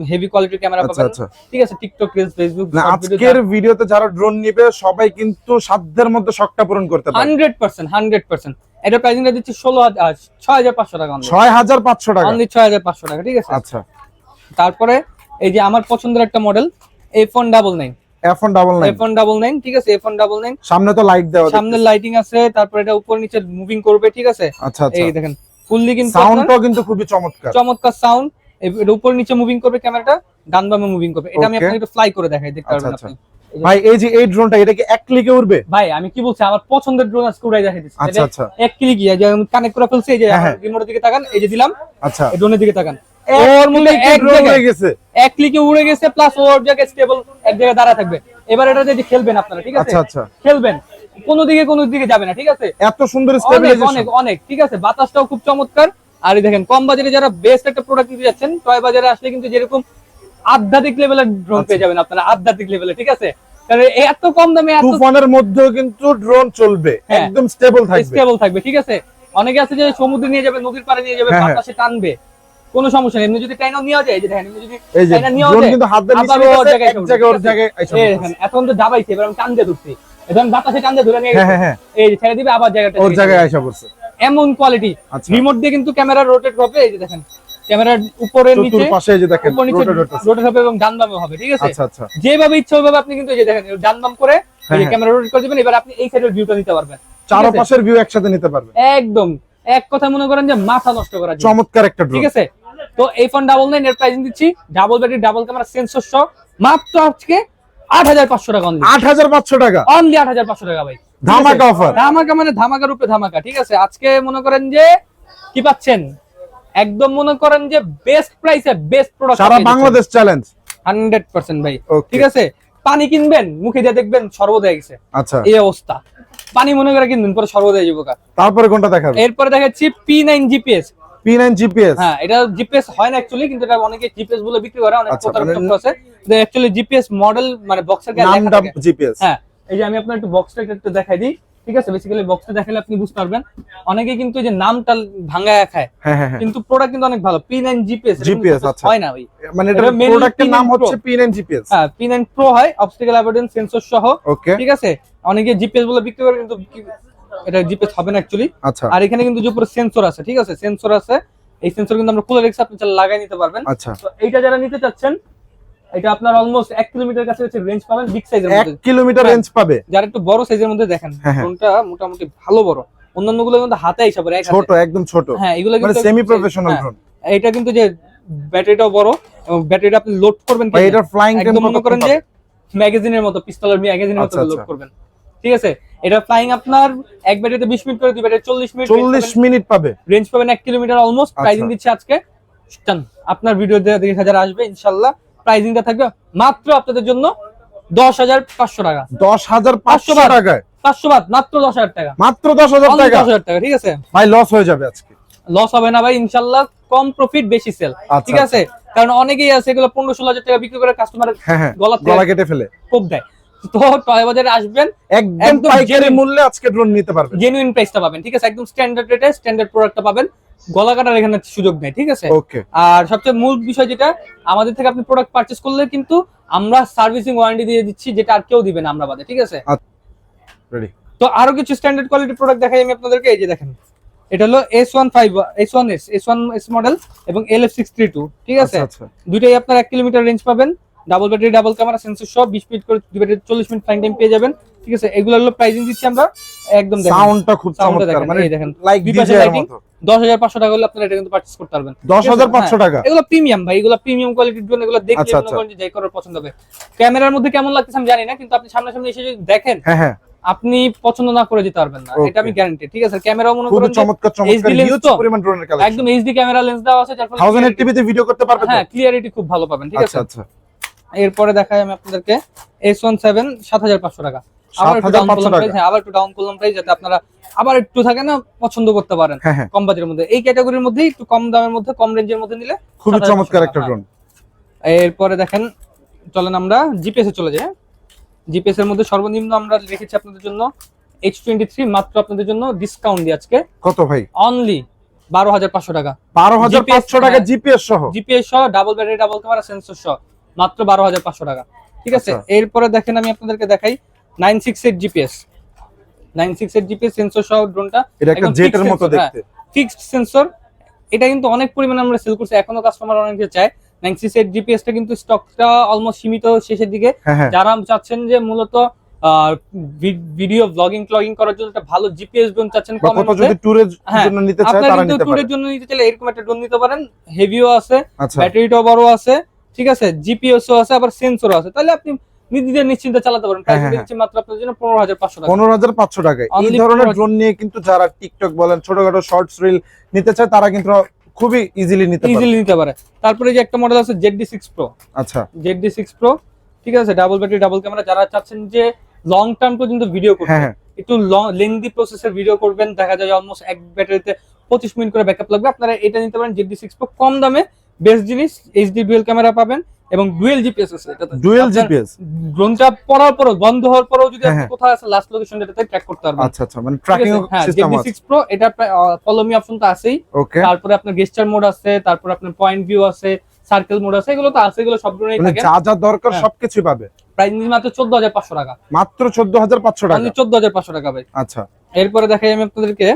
হেভি কোয়ালিটির ক্যামেরা আচ্ছা পাবেন। আচ্ছা। ঠিক আছে টিকটক রিলস ফেসবুক আজকের ভিডিওতে যারা ড্রোন নিবে সবাই কিন্তু সাধ্যের মধ্যে শখটা পূরণ করতে পার্সেন্ট হান্ড্রেড পার্সেন্ট এটা প্রাইসিংটা দিচ্ছি ষোলো ছয় হাজার পাঁচশো টাকা ছয় হাজার পাঁচশো টাকা। অনলি ছয় হাজার পাঁচশো টাকা ঠিক আছে? আচ্ছা। তারপরে এই যে আমার পছন্দের একটা model F one double nine F one double nine F one double nine ঠিক আছে? এফ ওয়ান ডাবল নাইন সামনে তো লাইট দেওয়া সামনে লাইটিং আছে তারপরে এটা উপর নিচে মুভিং করবে ঠিক আছে? আচ্ছা আচ্ছা। এই দেখেন ফুললি কিন্তু সাউন্ডটাও কিন্তু খুবই চমৎকার। চমৎকার সাউন্ড এর উপর নিচে মুভিং করবে ক্যামেরাটা ডান বামে মুভিং করবে। এটা আমি আপনাকে একটু ফ্লাই করে দেখাই দেখতে আচ্ছা, পারবেন আচ্ছা। আপনি ভাই এই যে এই ড্রোনটা এটা কি এক ক্লিকে উড়বে? ভাই আমি কি বলছি আমার পছন্দের ড্রোন আজকে উড়াই দেখাই দিচ্ছি। আচ্ছা আচ্ছা। এক ক্লিক ইয়া যে কানেক্ট করে ফেলছি এই যে হ্যাঁ, হ্যাঁ। রিমোটের দিকে তাকান এই যে দিলাম। আচ্ছা। এই ড্রোনের দিকে তাকান। ওর মধ্যে এক জায়গায়। হয়ে গেছে। এক ক্লিকে উড়ে গেছে প্লাস ওর জায়গায় স্টেবল এক জায়গায় দাঁড়া থাকবে। এবার এটা যে খেলবেন আপনারা ঠিক আছে? আচ্ছা আচ্ছা। খেলবেন। কোনো দিকে কোনো দিকে যাবে না ঠিক আছে? এত সুন্দর অনেক অনেক ঠিক আছে? বাতাসটাও খুব চমৎকার। আর দেখেন কম বাজারে যারা বেস্ট একটা প্রোডাক্ট নিতে যাচ্ছেন টয় বাজারে আসলে কিন্তু যেরকম আধ্যাত্মিক লেভেলের ড্রোন আচ্ছা। পেয়ে যাবেন আপনারা আধ্যাত্মিক লেভেলে ঠিক আছে? এত কম দামে এত তুফানের মধ্যেও কিন্তু ড্রোন চলবে হ্যাঁ। একদম স্টেবল থাকবে। স্টেবল থাকবে ঠিক আছে? অনেকে আছে যে সমুদ্রে নিয়ে যাবে নদীর পাড়ে নিয়ে যাবে হ্যাঁ, হ্যাঁ। বাতাসে টানবে। কোনো সমস্যা নেই। যদি টাইনাও নেওয়া যায় যে দেখেন যদি টাইনা নেওয়া যায়, কিন্তু হাত দিয়ে নিচে জায়গায় এক ওর এখন তো দাবাইছে এবার আমি টান দিয়ে ধরছি। এখন বাতাসে টান ধরে নিয়ে হ্যাঁ গেছে। হ্যাঁ হ্যাঁ। এই ছেড়ে দিবে আবার জায়গাটা ওর জায়গায় আইসা পড়ছে। এমন কোয়ালিটি আচ্ছা। রিমোট দিয়ে কিন্তু ক্যামেরা রোটেট হবে এই যে দেখেন। ক্যামেরার উপরে নিচে পাশে এই যে দেখেন। রোটেট হবে এবং ডান বামে হবে ঠিক আছে? আচ্ছা আচ্ছা। যেভাবে ইচ্ছা ওইভাবে আপনি কিন্তু এই যে দেখেন ডান বাম করে হ্যাঁ। ক্যামেরা রোটেট করে দিবেন এবার আপনি এই সাইডের ভিউটা নিতে পারবেন। চারো আছে? পাশের ভিউ একসাথে নিতে পারবে একদম। এক কথা মনে করেন যে মাথা নষ্ট করা চমৎকার একটা ঠিক আছে? তো এই ফোন ডাবল নাইন এর প্রাইসিং দিচ্ছি। Double battery double camera sensor সহ। মাত্র আজকে আট হাজার পাঁচশো টাকা আট হাজার পাঁচশো টাকা। অনলি আট হাজার পাঁচশো টাকা ভাই। ধামাকা অফার ধামাকা মানে ধামাকার উপরে ধামাকা ঠিক আছে? আজকে মনে করেন যে কি পাচ্ছেন? একদম মনে করেন যে বেস্ট প্রাইসে বেস্ট প্রোডাক্ট সারা বাংলাদেশ চ্যালেঞ্জ হান্ড্রেড পার্সেন্ট ভাই। ঠিক আছে? পানি কিনবেন মুখে দিয়ে দেখবেন সর্বদয় গেছে আচ্ছা। এই অবস্থা। পানি মনে করে কিনবেন পরে সর্বদয় যাব তারপরে কোনটা দেখাবে? এরপরে দেখাচ্ছি P nine GPS P nine GPS হ্যাঁ এটা জিপিএস হয় না অ্যাকচুয়ালি কিন্তু এটা অনেকে জিপিএস বলে বিক্রি করে অনেক আচ্ছা, প্রতারক মানে- চক্র আছে। অ্যাকচুয়ালি জিপিএস মডেল মানে বক্সের গায়ে নামটা। জিপিএস হ্যাঁ এই যে আমি আপনার একটু বক্সটা একটু দেখাই দিই ঠিক আছে? বেসিক্যালি বক্সটা দেখালে আপনি বুঝতে পারবেন। অনেকে কিন্তু যে নামটা ভাঙায় খায় হ্যাঁ হ্যাঁ হ্যাঁ। কিন্তু প্রোডাক্ট কিন্তু অনেক ভালো। পি নাইন জিপিএস GPS, আচ্ছা। হয় না ভাই। মানে এটা প্রোডাক্টের নাম হচ্ছে Pro। পি নাইন জিপিএস হ্যাঁ পি নাইন প্রো হয় অবস্টিক্যাল অ্যাভয়েডেন্স সেন্সর সহ। ঠিক আছে? অনেকে জিপিএস বলে বিক্রি করে কিন্তু এটা জিপিএস হবে না অ্যাকচুয়ালি আচ্ছা। আর এখানে কিন্তু যে উপরে সেন্সর আছে ঠিক আছে? সেন্সর আছে। এই সেন্সর কিন্তু আমরা খুলে রেখেছি আপনি চাইলে লাগাই নিতে পারবেন। আচ্ছা। তো এইটা যারা নিতে চাচ্ছেন এটা আপনার অলমোস্ট এক কিলোমিটার কাছে রেঞ্জ পাবেন বিগ সাইজের মধ্যে। কিলোমিটার হ্যাঁ। রেঞ্জ পাবে। যারা একটু বড় সাইজের মধ্যে দেখেন হ্যাঁ, হ্যাঁ। ফোনটা মোটামুটি ভালো বড়। অন্যান্যগুলো কিন্তু হাতে হিসাবে এক ছোট একদম ছোট। হ্যাঁ এগুলো মানে কিন্তু সেমি প্রফেশনাল হ্যাঁ, ড্রোন এটা কিন্তু যে ব্যাটারিটাও বড় এবং ব্যাটারিটা আপনি লোড করবেন? এটার ফ্লাইং একদম মনে করেন যে ম্যাগাজিনের মতো পিস্তলের ম্যাগাজিনের মতো আচ্ছা, লোড আচ্ছা। করবেন। ঠিক আছে? এটা ফ্লাইং আপনার এক ব্যাটারিতে 20 মিনিট করে দুই ব্যাটারি 40 মিনিট চল্লিশ মিনিট পাবে। রেঞ্জ পাবেন এক কিলোমিটার অলমোস্ট আচ্ছা। প্রাইজিং দিচ্ছে আজকে। আপনার ভিডিও দেখে হাজার আসবে ইনশাল্লাহ। প্রাইজিংটা থাকবে মাত্র আপনাদের জন্য দশ হাজার পাঁচশো টাকা। দশ হাজার পাঁচশো পাঁচশো টাকায়। পাঁচশো বাদ মাত্র দশ হাজার টাকা। মাত্র দশ হাজার Only টাকা। দশ হাজার টাকা ঠিক আছে? ভাই লস হয়ে যাবে আজকে। লস হবে না ভাই ইনশাল্লাহ কম প্রফিট বেশি সেল আচ্ছা, ঠিক আছে? কারণ অনেকেই আছে এগুলো পনেরো ষোলো হাজার টাকা বিক্রি করে কাস্টমার হ্যাঁ হ্যাঁ গলা গলা কেটে ফেলে। কোপ দেয়। তো টয় বাজারে আসবেন একদম একদম পাইকারি মূল্যে আজকে ড্রোন নিতে পারবে জেনুইন প্রাইসটা পাবেন ঠিক আছে? একদম স্ট্যান্ডার্ড রেটে স্ট্যান্ডার্ড প্রোডাক্টটা পাবেন। গলা কাটার এখানে সুযোগ নেই ঠিক আছে? ওকে আর সবচেয়ে মূল বিষয় যেটা আমাদের থেকে আপনি প্রোডাক্ট পারচেজ করলে কিন্তু আমরা সার্ভিসিং ওয়ারেন্টি দিয়ে দিচ্ছি যেটা আর কেউ আমরা বাদে ঠিক আছে? রেডি তো আরও কিছু স্ট্যান্ডার্ড কোয়ালিটি প্রোডাক্ট দেখাই আমি আপনাদেরকে এই যে দেখেন। এটা হলো S one five S one S S one S model এবং L F six three two ঠিক আছে? আচ্ছা আচ্ছা। দুইটাই আপনার এক কিলোমিটার রেঞ্জ পাবেন। Double battery double camera sensor সব বিশ মিনিট করে ব্যাটারি চল্লিশ মিনিট ফ্লাইং টাইম পেয়ে যাবেন। ঠিক আছে এগুলো হলো প্রাইজিং দিচ্ছি আমরা একদম সাউন্ডটা খুব সাউন্ডটা চমৎকার দেখেন মানে এই দেখেন। লাইক ডিজে লাইটিং মতো। দশ হাজার পাঁচশো টাকা হলে আপনারা এটা কিন্তু পার্চেস করতে পারবেন। দশ হাজার পাঁচশো টাকা? এগুলো প্রিমিয়াম ভাই এগুলো প্রিমিয়াম কোয়ালিটির জন্য এগুলো দেখলে আচ্ছা, মনে আচ্ছা। যে যাই করার পছন্দ হবে। ক্যামেরার মধ্যে কেমন লাগতেছে আমি জানি না কিন্তু আপনি সামনাসামনি এসে যদি দেখেন হ্যাঁ হ্যাঁ। আপনি পছন্দ না করে যেতে পারবেন না। এটা আমি গ্যারান্টি ঠিক আছে? ক্যামেরাও মনে করেন চমৎকার চমৎকার হিউজ তো? পরিমাণ ড্রোনের কালেকশন একদম এইচডি ক্যামেরা লেন্স দেওয়া আছে যার ফলে থাউজেন্ড টিভিতে ভিডিও করতে পারবেন হ্যাঁ ক্লিয়ারিটি খুব ভালো পাবেন ঠিক আছে? আচ্ছা আচ্ছা। এরপরে দেখাই আমি আপনাদেরকে এস ওয়ান সেভেন সাত হাজার পাঁচশো টাকা। আবার একটু ডাউন করলাম প্রাইস হ্যাঁ আবার একটু ডাউন করলাম প্রাইস যাতে আপনারা আবার একটু থাকে না পছন্দ করতে পারেন হ্যাঁ হ্যাঁ। কম বাজেটের মধ্যে। এই ক্যাটাগরির মধ্যে একটু কম দামের মধ্যে কম রেঞ্জের মধ্যে নিলে খুবই চমৎকার একটা ড্রোন এরপরে দেখেন চলেন আমরা জিপিএস এ চলে যাই। জিপিএস এর মধ্যে সর্বনিম্ন আমরা রেখেছি আপনাদের জন্য এইচ টোয়েন্টি থ্রি মাত্র আপনাদের জন্য ডিসকাউন্ট দিয়ে আজকে। কত ভাই? অনলি বারো হাজার পাঁচশো টাকা। বারো হাজার পাঁচশো টাকা হ্যাঁ। জিপিএস সহ? জিপিএস সহ double battery double camera sensor সহ। মাত্র বারো হাজার পাঁচশো টাকা। ঠিক আছে? আচ্ছা। এরপরে দেখেন আমি আপনাদেরকে দেখাই nine six eight GPS. Nine six eight GPS sensor সহ ড্রোনটা এটা একটা একদম জেটের মতো হ্যাঁ। দেখতে। ফিক্সড সেন্সর এটা কিন্তু অনেক পরিমাণে আমরা সেল করছি। এখনও কাস্টমার অনেকে চায়। নাইন সিক্স এইট জিপিএসটা কিন্তু স্টকটা অলমোস্ট সীমিত শেষের দিকে। হ্যাঁ হ্যাঁ। যারা চাচ্ছেন যে মূলত ভিডিও ব্লগিং ক্লগিং করার জন্য একটা ভালো জিপিএস ড্রোন চাচ্ছেন মধ্যে। যদি ট্যুরের হ্যাঁ, জন্য নিতে চায় তারা নিতে ট্যুরের জন্য নিতে চাইলে এরকম একটা ড্রোন নিতে পারেন। হেভিও আছে আচ্ছা। ব্যাটারিটাও বড় আছে। ঠিক আছে? জিপিএসও আছে আবার সেন্সরও আছে। তাহলে আপনি নিশ্চিন্তে চালাতে পারেন। প্রাইস হ্যাঁ, হ্যাঁ। দিচ্ছি মাত্র আপনার জন্য পনেরো হাজার পাঁচশো টাকা। পনেরো হাজার পাঁচশো টাকায়। এই ধরনের ড্রোন নিয়ে কিন্তু যারা টিকটক বলেন ছোটখাটো শর্টস রিল নিতে চায় তারা কিন্তু খুবই ইজিলি নিতে পারে। ইজিলি নিতে পারে। তারপরে যে একটা মডেল আছে আচ্ছা। ঠিক আছে? ডাবল ব্যাটারি ডাবল ক্যামেরা যারা চাচ্ছেন যে লং টার্ম পর্যন্ত ভিডিও করতে হ্যাঁ একটু লেন্দি প্রসেসের ভিডিও করবেন দেখা যায় অলমোস্ট এক ব্যাটারিতে পঁচিশ মিনিট করে ব্যাকআপ লাগবে। আপনারা এটা নিতে পারেন জেড ডি সিক্স প্রো কম দামে বেস্ট জিনিস এইচডি ডুয়েল ক্যামেরা পাবেন এবং ডুয়েল জিপিএস আছে এটাতে। ডুয়েল জিপিএস ড্রোনটা পড়ার পরও বন্ধ হওয়ার পরও যদি হ্যাঁ, আপনি হ্যাঁ। কোথাও আছে লাস্ট লোকেশন এটাতে ট্র্যাক করতে পারবেন। আচ্ছা আচ্ছা মানে ট্র্যাকিং হ্যাঁ সিস্টেম আছে। সিক্স প্রো এটা ফলো মি অপশন তো আছেই। ওকে তারপরে আপনার গেস্টার মোড আছে তারপরে আপনার পয়েন্ট ভিউ আছে সার্কেল মোড আছে এগুলো তো আছে এগুলো সব ড্রোনেই মানে থাকে। যা যা দরকার হ্যাঁ। সবকিছু পাবে। প্রাইস মাত্র চোদ্দ হাজার পাঁচশো টাকা। মাত্র চোদ্দ হাজার পাঁচশো টাকা? অনলি চোদ্দ হাজার পাঁচশো টাকা ভাই। আচ্ছা। এরপরে দেখাই আমি আপনাদেরকে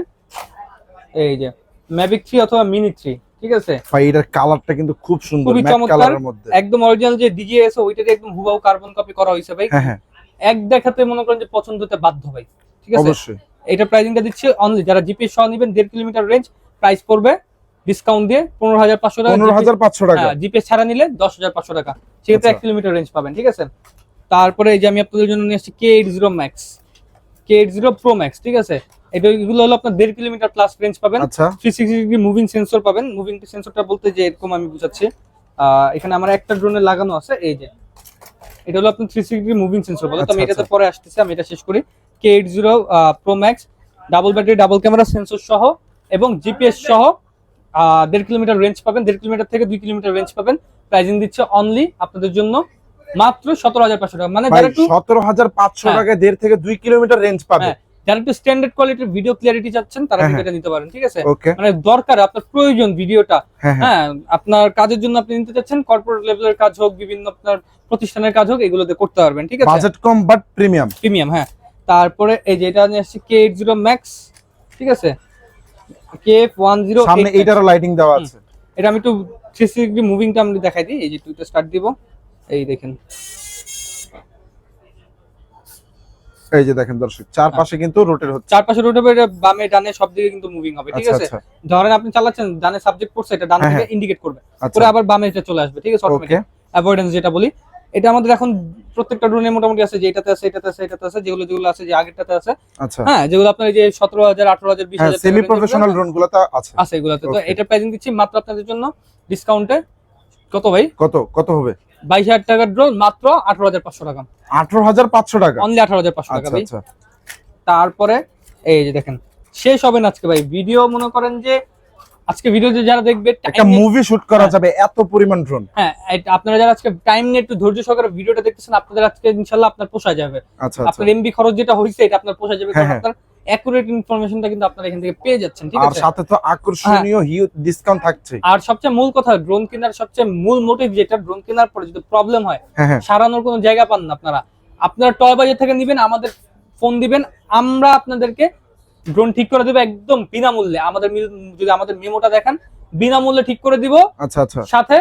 এই যে ম্যাভিক থ্রি অথবা মিনি থ্রি ঠিক আছে? ভাই এটার কালারটা কিন্তু খুব সুন্দর ম্যাট কালারের মধ্যে। একদম অরিজিনাল যে ডিজিএস ওইটাতে একদম হুবাহু কার্বন কপি করা হয়েছে ভাই। হ্যাঁ হ্যাঁ। এক দেখাতে মনে করেন যে পছন্দ হতে বাধ্য ভাই। ঠিক আছে? অবশ্যই। এটা প্রাইসিংটা দিচ্ছে অনলি যারা জিপিএস সহ নেবেন দেড় কিলোমিটার রেঞ্জ প্রাইস পড়বে ডিসকাউন্ট দিয়ে পনেরো হাজার পাঁচশো টাকা। পনেরো হাজার পাঁচশো টাকা। জিপিএস ছাড়া নিলে দশ হাজার পাঁচশো টাকা। সেক্ষেত্রে আচ্ছা। এক কিলোমিটার রেঞ্জ পাবেন ঠিক আছে? তারপরে এই যে আমি আপনাদের জন্য নিয়ে আসছি K eight zero max eight zero pro max ঠিক আছে? এটা এগুলো হলো আপনার দেড় কিলোমিটার প্লাস রেঞ্জ পাবেন। Three sixty degree moving sensor পাবেন। মুভিং সেন্সরটা বলতে যে এরকম আমি বুঝাচ্ছি। এখানে আমার একটা ড্রোনে লাগানো আছে এই যে। এটা হলো আপনার থ্রি সিক্সটি মুভিং সেন্সর বলে। তো আমি আচ্ছা, এটাতে আচ্ছা। পরে আসতেছি আমি এটা শেষ করি। K eight zero pro max double battery double camera sensor সহ এবং জিপিএস সহ দেড় কিলোমিটার রেঞ্জ পাবেন। দেড় কিলোমিটার থেকে দুই কিলোমিটার রেঞ্জ পাবেন। প্রাইজিং দিচ্ছে অনলি আপনাদের জন্য মাত্র সতেরো হাজার পাঁচশো টাকা। মানে সতেরো হাজার পাঁচশো টাকা দেড় থেকে দুই কিলোমিটার রেঞ্জ পাবে। হ্যাঁ, যারা একটু স্ট্যান্ডার্ড কোয়ালিটির ভিডিও ক্লিয়ারিটি চাচ্ছেন তারা হ্যাঁ, এটা নিতে পারেন ঠিক আছে? মানে দরকার আপনার প্রয়োজন ভিডিওটা হ্যাঁ হ্যাঁ। হ্যাঁ আপনার কাজের জন্য আপনি নিতে চাচ্ছেন কর্পোরেট লেভেলের কাজ হোক বিভিন্ন আপনার প্রতিষ্ঠানের কাজ হোক এগুলোতে করতে পারবেন ঠিক আছে? বাজেট কম বাট প্রিমিয়াম প্রিমিয়াম হ্যাঁ। তারপরে এই যে এটা নিয়ে আসছে কে এইট জিরো ম্যাক্স ঠিক আছে? কে ওয়ান জিরো সামনে এইটারও লাইটিং দেওয়া আছে। এটা আমি একটু থ্রি সিক্সটি মুভিংটা আমি দেখাই দিই এই যে টুইটা স্টার্ট দিব। এই দেখেন। এই যে দেখেন দর্শক চারপাশে কিন্তু রোটেট হচ্ছে। চারপাশে রোড হবে এটা বামে ডানে সব দিকে কিন্তু মুভিং হবে ঠিক আচ্ছা আছে? আচ্ছা। ধরেন আপনি চালাচ্ছেন ডানে সাবজেক্ট পড়ছে এটা ডান হ্যাঁ, দিকে ইন্ডিকেট করবে। আচ্ছা। পরে আবার বামে এটা চলে আসবে ঠিক আছে? অটোমেটিক অ্যাভয়েডেন্স যেটা বলি এটা আমাদের এখন প্রত্যেকটা ড্রোনে মোটামুটি আছে যে এটাতে আছে এটাতে আছে এটাতে আছে যেগুলো যেগুলো আছে যে আগেরটাতে আছে। আচ্ছা। হ্যাঁ যেগুলো আপনার এই যে সতেরো হাজার আঠারো হাজার বিশ হ্যাঁ হাজার সেমি প্রফেশনাল ড্রোনগুলো তো আছে। আছে এগুলোতে। তো এটা প্রাইসিং দিচ্ছি মাত্র আপনাদের জন্য ডিসকাউন্টে কত ভাই? কত কত হবে? বাইশ হাজার টাকার ড্রোন মাত্র আঠারো হাজার পাঁচশো টাকা। আঠারো হাজার পাঁচশো টাকা? অনলি আঠারো হাজার পাঁচশো টাকা আচ্ছা আচ্ছা। তারপরে এই যে দেখেন শেষ হবে না আজকে ভাই। ভিডিও মনে করেন যে আজকে ভিডিও যে যারা দেখবে একটা মুভি শুট করা হ্যাঁ। যাবে এত পরিমাণ ড্রোন হ্যাঁ আপনারা যারা আজকে টাইম নিয়ে একটু ধৈর্য সহকারে ভিডিওটা দেখতেছেন আপনাদের আজকে ইনশাল্লাহ আপনার পোষা যাবে। আচ্ছা আপনার এমবি খরচ যেটা হয়েছে এটা আপনার পোষা যাবে হ্যাঁ, কারণ হ্যাঁ। আপনার অ্যাকুরেট ইনফরমেশনটা কিন্তু আপনারা এখান থেকে পেয়ে যাচ্ছেন ঠিক আর সাথে তো আকর্ষণীয় হিউজ ডিসকাউন্ট থাকছে। আর সবচেয়ে মূল কথা ড্রোন কেনার সবচেয়ে মূল মোটিভ যেটা ড্রোন কেনার পরে যদি প্রবলেম হয় হ্যাঁ হ্যাঁ। সারানোর কোনো জায়গা পান না আপনারা। আপনারা টয় বাজার থেকে নিবেন আমাদের ফোন দিবেন আমরা আপনাদেরকে ড্রোন ঠিক করে দেবো একদম বিনামূল্যে। আমাদের যদি আমাদের মেমোটা দেখান বিনামূল্যে ঠিক করে দিব। আচ্ছা আচ্ছা। সাথে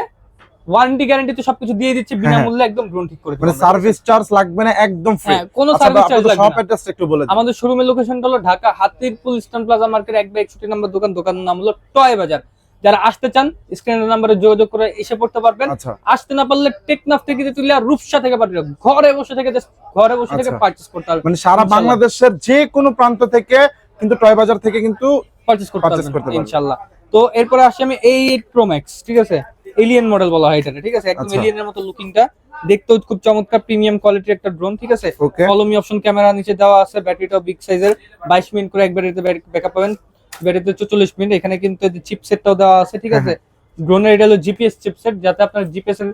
ওয়ারেন্টি গ্যারান্টি তো সবকিছু দিয়ে দিচ্ছে হ্যাঁ, বিনামূল্যে একদম ড্রোন ঠিক করে মানে সার্ভিস চার্জ লাগবে না একদম ফ্রি হ্যাঁ কোনো আচ্ছা সার্ভিস চার্জ আপনাদের লাগবে শপ অ্যাড্রেস একটু বলে দিন। আমাদের শোরুমের লোকেশনটা হলো Dhaka Hatirpul eastern plaza market এক বা একষট্টি নম্বর দোকান দোকানের নাম হলো টয় বাজার। যারা আসতে চান স্ক্রিনের নাম্বারে যোগাযোগ করে এসে পড়তে পারবেন। আচ্ছা। আসতে না পারলে টেকনাফ থেকে যে তুলে রূপসা থেকে দেবো। ঘরে বসে থেকে ঘরে বসে থেকে আচ্ছা। পারচেজ করতে পারবেন। মানে সারা বাংলাদেশের যে কোনো প্রান্ত থেকে কিন্তু টয় বাজার থেকে কিন্তু পারচেজ করতে পারবেন পারবেন। ইনশাআল্লাহ তো এরপরে আসি আমি এই প্রো ম্যাক্স ঠিক আছে? এলিয়েন মডেল বলা হয় এটা ঠিক আছে? একদম আচ্ছা। এলিয়েনের মতো লুকিংটা দেখতেও খুব চমৎকার প্রিমিয়াম কোয়ালিটির একটা ড্রোন ঠিক আছে? কলমি অপশন ক্যামেরা নিচে দেওয়া আছে ব্যাটারিটাও বিগ সাইজের বাইশ মিনিট করে এক ব্যাটারিতে ব্যাকআপ পাবেন। ব্যাটারিতে চল্লিশ মিনিট এখানে কিন্তু চিপসেটটাও দেওয়া আছে ঠিক আছে? ড্রোনের এটা হলো জিপিএস চিপসেট যাতে আপনার জিপিএস এর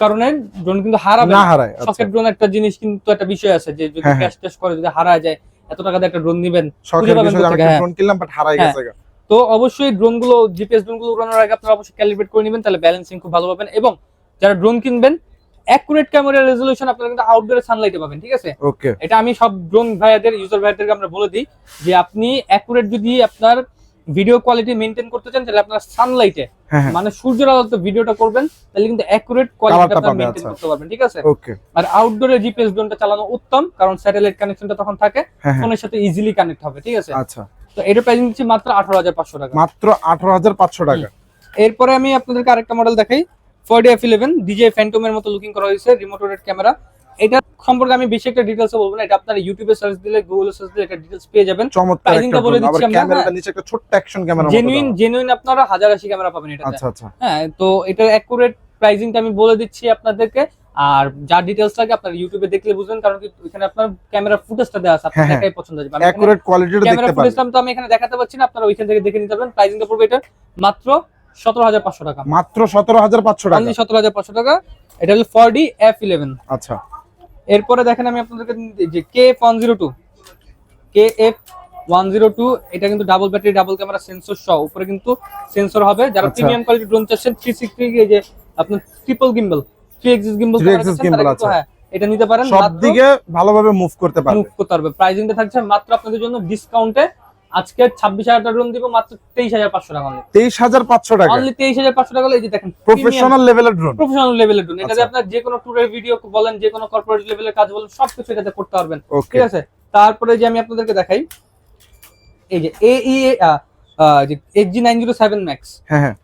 কারণে ড্রোন কিন্তু হারাবে না। হারায় আচ্ছা। শখের ড্রোন একটা জিনিস কিন্তু একটা বিষয় আছে যে যদি হ্যাঁ, হ্যাঁ। ক্যাশ ট্যাশ করে যদি হারা যায় এত টাকা দিয়ে একটা ড্রোন নেবেন পাবেন বিষয় আমি হ্যাঁ। কিনলাম বাট হারাই হ্যাঁ। গেছে তো অবশ্যই ড্রোনগুলো জিপিএস ড্রোনগুলো উড়ানোর আগে আপনারা অবশ্যই ক্যালিব্রেট করে নেবেন তাহলে ব্যালেন্সিং খুব ভালো পাবেন এবং যারা ড্রোন কিনবেন অ্যাকুরেট ক্যামেরা রেজলিউশন আপনারা কিন্তু আউটডোরে সানলাইটে পাবেন ঠিক আছে? ওকে এটা আমি সব ড্রোন ভাইয়াদের ইউজার ভাইয়াদেরকে আমরা বলে দিই যে আপনি অ্যাকুরেট যদি আপনার ভিডিও কোয়ালিটি মেনটেন করতে চান তাহলে আপনার সানলাইটে হ্যাঁ হ্যাঁ। মানে সূর্যের আলোতে ভিডিওটা করবেন তাহলে কিন্তু অ্যাকুরেট কোয়ালিটি আপনার মেনটেন। করতে পারবেন ঠিক আছে? ওকে আর আউটডোরে জিপিএস ড্রোনটা চালানো উত্তম কারণ স্যাটেলাইট কানেকশনটা তখন থাকে হ্যাঁ হ্যাঁ। ফোনের সাথে ইজিলি কানেক্ট হবে ঠিক আছে? আচ্ছা। তো এটা প্রাইসিং দিচ্ছি মাত্র আঠারো হাজার পাঁচশো টাকা। মাত্র আঠারো হাজার পাঁচশো টাকা। এরপরে আমি আপনাদেরকে আরেকটা মডেল দেখাই। ফোর্ড এফ ইলেভেন ডিজে ফ্যান্টমের মতো লুকিং করা হয়েছে রিমোট ক্যামেরা এটা সম্পর্কে আমি বেশি একটা ডিটেলস বলব না এটা আপনারা ইউটিউবে সার্চ দিলে গুগলে সার্চ দিলে একটা ডিটেলস পেয়ে যাবেন। চমৎকার একটা টা বলে দিচ্ছি আমরা, ক্যামেরাটা। নিচে একটা ছোট্ট অ্যাকশন ক্যামেরা জেনুইন জেনুইন আপনারা হাজার আশি ক্যামেরা পাবেন এটা আচ্ছা আচ্ছা। হ্যাঁ তো এটার অ্যাকুরেট প্রাইসিংটা আমি বলে দিচ্ছি আপনাদেরকে। আর যা ডিটেলস লাগে আপনারা ইউটিউবে দেখলে বুঝবেন কারণ কি ওইখানে আপনার ক্যামেরা ফুটেজটা দেওয়া আছে আপনার হ্যাঁ, হ্যাঁ। দেখাই পছন্দ হবে। অ্যাকুরেট কোয়ালিটিটা ক্যামেরা দেখতে পারেন ফুটেজটা তো আমি এখানে দেখাতে পারছি না আপনারা ওইখান থেকে দেখে নিতে পারবেন। প্রাইসিংটা পড়বে এটা মাত্র সতেরো হাজার পাঁচশো টাকা। মাত্র সতেরো হাজার পাঁচশো টাকা। অনলি সতেরো হাজার পাঁচশো টাকা। এটা হলো ফোর ডি এফ ইলেভেন আচ্ছা। এরপরে দেখেন আমি আপনাদেরকে যে K F one zero two K F one zero two এটা কিন্তু double battery double camera sensor সহ। উপরে কিন্তু সেন্সর হবে। যারা। প্রিমিয়াম কোয়ালিটি ড্রোন চাচ্ছেন থ্রি সিক্সটি যে আপনার triple gimbal three axis gimbal আছে। হ্যাঁ এটা নিতে পারেন সব দিকে ভালোভাবে মুভ করতে পারবে। মুভ করতে পারবে। প্রাইসিংটা থাকছে মাত্র আপনাদের জন্য ডিসকাউন্টে আজকে ছাব্বিশ হাজার টাকা দিব মাত্র তেইশ হাজার পাঁচশো টাকা তেইশ হাজার পাঁচশো টাকা। অনলি তেইশ হাজার পাঁচশো টাকা এই যে দেখেন প্রফেশনাল লেভেলের ড্রোন প্রফেশনাল লেভেলের ড্রোন এটাতে আচ্ছা। আপনার যে কোনো ট্যুরের ভিডিও বলেন যে কোনো কর্পোরেট লেভেলের কাজ বলেন সবকিছু এটাতে করতে পারবেন। ঠিক আছে? তারপরে যে আমি আপনাদেরকে দেখাই এই যে এ ই যে H G nine zero seven max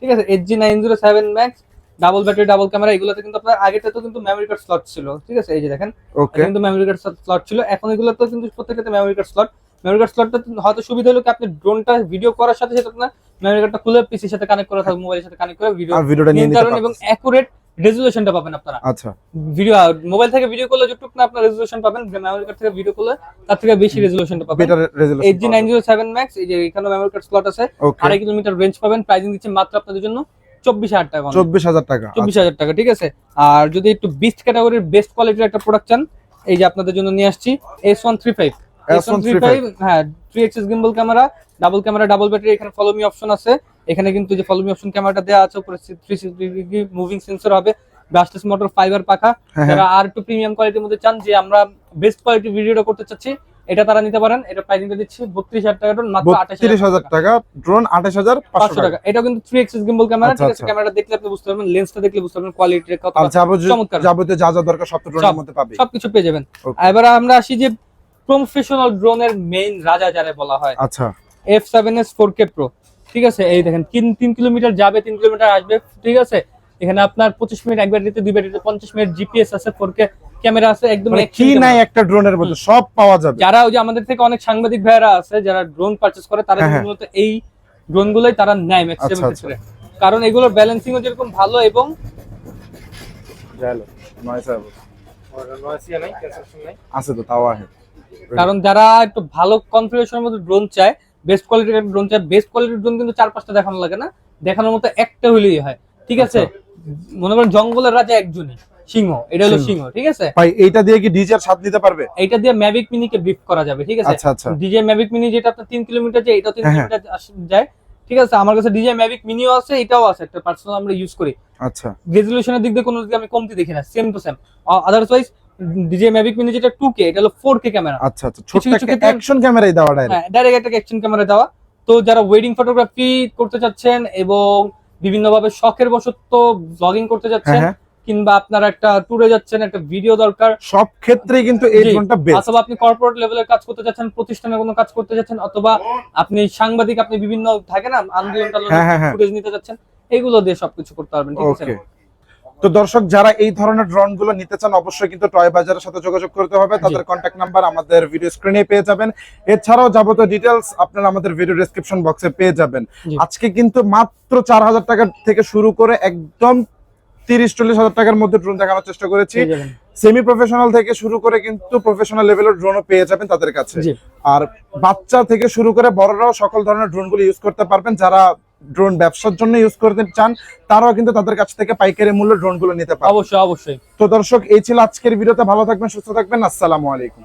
ঠিক আছে? H G nine zero seven max double battery double camera এগুলোতে কিন্তু আপনার আগেটা তো কিন্তু মেমোরি কার্ড স্লট ছিল। ঠিক আছে? এই যে দেখেন ওকে কিন্তু মেমোরি কার্ড স্লট ছিল। এখন এগুলো তো কিন্তু প্রত্যেকটাতে memory card slot memory card স্লটটা হয়তো সুবিধা হলো কি আপনি ড্রোনটা ভিডিও করার সাথে সাথে আপনার মেমোরি কার্ডটা খুলে পিসির সাথে কানেক্ট করা থাকবে মোবাইলের সাথে কানেক্ট করে ভিডিও আর ভিডিওটা নিয়ে নিতে এবং অ্যাকুরেট রেজুলেশনটা পাবেন আপনারা। আচ্ছা। ভিডিও মোবাইল থেকে ভিডিও করলে যতটুকু না আপনার রেজুলেশন পাবেন মেমোরি কার্ড থেকে ভিডিও করলে তার থেকে বেশি রেজুলেশনটা পাবেন। Better eight G nine resolution zero seven max এই যে এখানে মেমোরি কার্ড স্লট আছে। আড়াই কিলোমিটার রেঞ্জ পাবেন প্রাইসিং দিচ্ছে মাত্র আপনাদের জন্য চব্বিশ হাজার টাকা চব্বিশ হাজার টাকা চব্বিশ হাজার টাকা ঠিক আছে? আর যদি একটু বেস্ট ক্যাটাগরির বেস্ট কোয়ালিটির একটা প্রোডাক্ট চান এই যে আপনাদের জন্য নিয়ে আসছি S one three five S one three five হ্যাঁ three axis gimbal camera double camera double battery এখানে ফলো মি অপশন আছে। এখানে কিন্তু যে ফলো মি অপশন ক্যামেরাটা দেওয়া আছে উপরে থ্রি মুভিং সেন্সর হবে ব্রাশলেস মোটর ফাইবার পাখা। যারা আর একটু প্রিমিয়াম কোয়ালিটির মধ্যে চান যে আমরা বেস্ট কোয়ালিটির ভিডিওটা করতে চাচ্ছি এটা তারা নিতে পারেন এটা প্রাইসিংটা দিচ্ছি বত্রিশ হাজার টাকা মাত্র আঠাশ হাজার টাকা। ড্রোন আঠাশ হাজার পাঁচশো টাকা। এটা কিন্তু থ্রি এক্সিস গিম্বল ক্যামেরা আচ্ছা, ঠিক আছে? আচ্ছা। ক্যামেরা দেখলে আপনি বুঝতে পারবেন লেন্সটা দেখলে বুঝতে পারবেন কোয়ালিটি কত চমৎকার। যাবতীয় যা যা দরকার সব ড্রোনের মধ্যে পাবে। সবকিছু পেয়ে যাবেন. এবার আমরা আসি যে প্রফেশনাল ড্রোনের মেইন রাজা যারা বলা হয়। আচ্ছা। F seven S four K pro ঠিক আছে? এই দেখেন তিন তিন কিলোমিটার যাবে তিন কিলোমিটার আসবে ঠিক আছে? এখানে আপনার পঁচিশ মিনিট এক ব্যাটারিতে দুই ব্যাটারিতে পঞ্চাশ মিনিট জিপিএস আছে ফোর কে ক্যামেরা আছে একদম মানে কি নাই একটা ড্রোনের মধ্যে সব পাওয়া যাবে। যারা ওই যে আমাদের থেকে অনেক সাংবাদিক ভাইয়েরা আছে যারা ড্রোন পারচেস করে তারা হ্যাঁ, কিন্তু মূলত এই ড্রোন গুলোই তারা নেয় ম্যাক্সিমাম আচ্ছা, ক্ষেত্রে। কারণ এগুলোর ব্যালেন্সিংও যেরকম ভালো এবং আছে তো তাও আছে। কারণ যারা একটু ভালো কনফিগারেশনের মধ্যে ড্রোন চায় বেস্ট কোয়ালিটির ড্রোন চায় বেস্ট কোয়ালিটির ড্রোন কিন্তু চার পাঁচটা দেখানো লাগে না। দেখানোর মতো একটা হলেই হয়। ঠিক আছে? মনে করেন জঙ্গলের রাজা একজনই। সিংহ এটা হলো সিংহ। ঠিক আছে? ভাই এইটা দিয়ে কি ডিজের স্বাদ নিতে পারবে? এইটা দিয়ে ম্যাভিক মিনিকে ব্রিফ করা যাবে ঠিক আছে? আচ্ছা আচ্ছা। ডিজে ম্যাভিক মিনি যেটা আপনার তিন কিলোমিটার যায় এটা তিন হ্যাঁ, হ্যাঁ। কিলোমিটার যায় ঠিক আছে? আমার কাছে ডিজে ম্যাভিক মিনিও আছে এটাও আছে একটা পার্সোনাল আমরা ইউজ করি। আচ্ছা। রেজলিউশনের দিক দিয়ে কোনো দিকে আমি কমতি দেখি না same to same otherwise DJ Mavic mini যেটা টু কে এটা হলো ফোর কে ক্যামেরা আচ্ছা আচ্ছা। কিছু একটা অ্যাকশন ক্যামেরাই দেওয়া ডাইরেক্ট হ্যাঁ ডাইরেক্ট একটা অ্যাকশন ক্যামেরা দেওয়া। তো যারা ওয়েডিং ফটোগ্রাফি করতে চাচ্ছেন এবং বিভিন্নভাবে শখের বশত ব্লগিং করতে হ্যাঁ যাচ্ছেন হ্যাঁ। কিংবা আপনার একটা ট্যুরে যাচ্ছেন একটা ভিডিও দরকার। সব ক্ষেত্রেই কিন্তু এই ড্রোনটা বেস্ট অথবা আপনি কর্পোরেট লেভেলের কাজ করতে যাচ্ছেন প্রতিষ্ঠানে কোনো কাজ করতে যাচ্ছেন অথবা আপনি সাংবাদিক আপনি বিভিন্ন থাকে না আন্দোলন হ্যাঁ, হ্যাঁ, হ্যাঁ। ফুটেজ নিতে যাচ্ছেন এগুলো দিয়ে সবকিছু করতে পারবেন ঠিক আছে? তো দর্শক যারা এই ধরনের ড্রোনগুলো নিতে চান অবশ্যই কিন্তু টয় বাজারের সাথে যোগাযোগ করতে হবে। তাদের কন্ট্যাক্ট নাম্বার আমাদের ভিডিও স্ক্রিনে পেয়ে যাবেন। এছাড়াও যাবতীয় ডিটেলস আপনারা আমাদের ভিডিও ডেসক্রিপশন বক্সে পেয়ে যাবেন। আজকে কিন্তু মাত্র চার হাজার টাকা থেকে শুরু করে একদম তিরিশ চল্লিশ হাজার টাকার মধ্যে ড্রোন দেখানোর চেষ্টা করেছি। সেমি প্রফেশনাল থেকে শুরু করে কিন্তু প্রফেশনাল লেভেলের ড্রোনও পেয়ে যাবেন তাদের কাছে। আর বাচ্চা থেকে শুরু করে বড়রাও সকল ধরনের ড্রোনগুলো ইউজ করতে পারবেন। যারা ড্রোন ব্যবসার জন্য ইউজ করতে চান তারাও কিন্তু তাদের কাছ থেকে পাইকারি মূল্যে ড্রোনগুলো নিতে পারবেন। অবশ্যই অবশ্যই। তো দর্শক এই ছিল আজকের ভিডিওতে। ভালো থাকবেন সুস্থ থাকবেন। আসসালামু আলাইকুম।